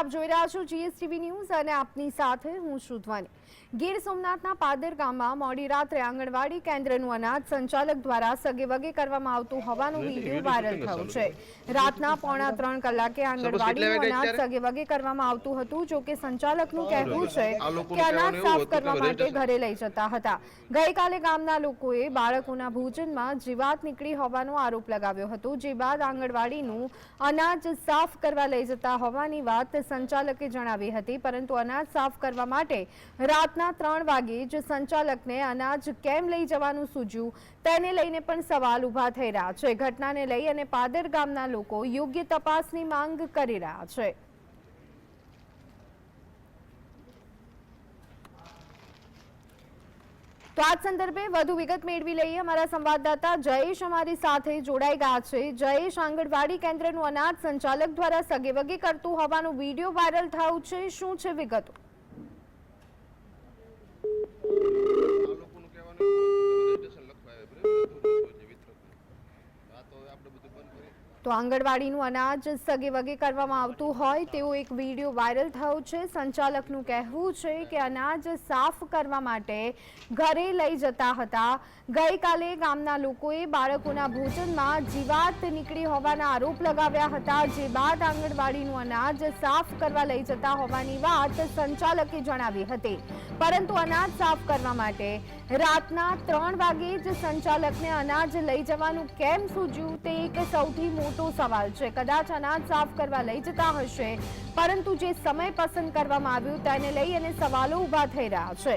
આપ જોઈ રહ્યા છો જીએસટીવી ન્યૂઝ અને આપની સાથે હું શુધવાની ગીર સોમનાથના પાદર ગામમાં મોડી રાત્રે આંગણવાડી કેન્દ્રનું અનાજ સંચાલક દ્વારા સગેવગે કરવામાં આવતું હોવાનો વીડિયો વાયરલ થયો છે? રાતના પોણા ત્રણ કલાકે આંગણવાડીનું અનાજ સગેવગે કરવામાં આવતું હતું જો કે સંચાલકનું કહેવું છે કે અનાજ સાફ કરવા માટે ઘરે લઈ જતા હતા. ગઈકાલે ગામના લોકોએ બાળકોના ભોજનમાં જીવાત નીકળી હોવાનો આરોપ લગાવ્યો હતો જે બાદ આંગણવાડીનું અનાજ સાફ કરવા લઈ જતા હોવાની વાત સંચાલકે જણાવી હતી, પરંતુ અનાજ સાફ કરવા માટે રાતના ત્રણ વાગે જ સંચાલકને અનાજ કેમ લઈ જવાનું સૂજ્યું, તેને લઈને પણ સવાલ ઊભા થઈ રહ્યા છે. ઘટનાને લઈ અને પાદર ગામના લોકો યોગ્ય તપાસની માંગ કરી રહ્યા છે. તો આ સંદર્ભે વધુ વિગત મેળવી લઈએ. અમારા સંવાદદાતા જયેશ અમારી સાથે જોડાઈ ગયા છે. જયેશ, આંગણવાડી કેન્દ્રનું અનાજ સંચાલક દ્વારા સગેવગે કરતું હોવાનો વીડિયો વાયરલ થયો છે. શું છે વિગતો? તો આંગણવાડીનું અનાજ સગે વગે કરવામાં આવતું હોય તેવો એક વીડિયો વાયરલ થયો છે. સંચાલકનું કહેવું છે કે અનાજ સાફ કરવા માટે ઘરે લઈ જતા હતા. ગઈકાલે ગામના લોકોએ બાળકોના ભોજનમાં જીવાત નીકળી હોવાના આરોપ લગાવ્યા હતા. જે બાદ આંગણવાડીનું અનાજ સાફ કરવા લઈ જતા હોવાની વાત સંચાલકે જણાવી હતી. પરંતુ અનાજ સાફ કરવા માટે રાતના ત્રણ વાગે જ સંચાલકને અનાજ લઈ જવાનું કેમ સૂજ્યું તે એક સૌથી મોટો સવાલ છે. કદાચ અનાજ સાફ કરવા લઈ જતા હશે, પરંતુ જે સમય પસંદ કરવામાં આવ્યું તેને લઈ અને સવાલો ઊભા થઈ રહ્યા છે.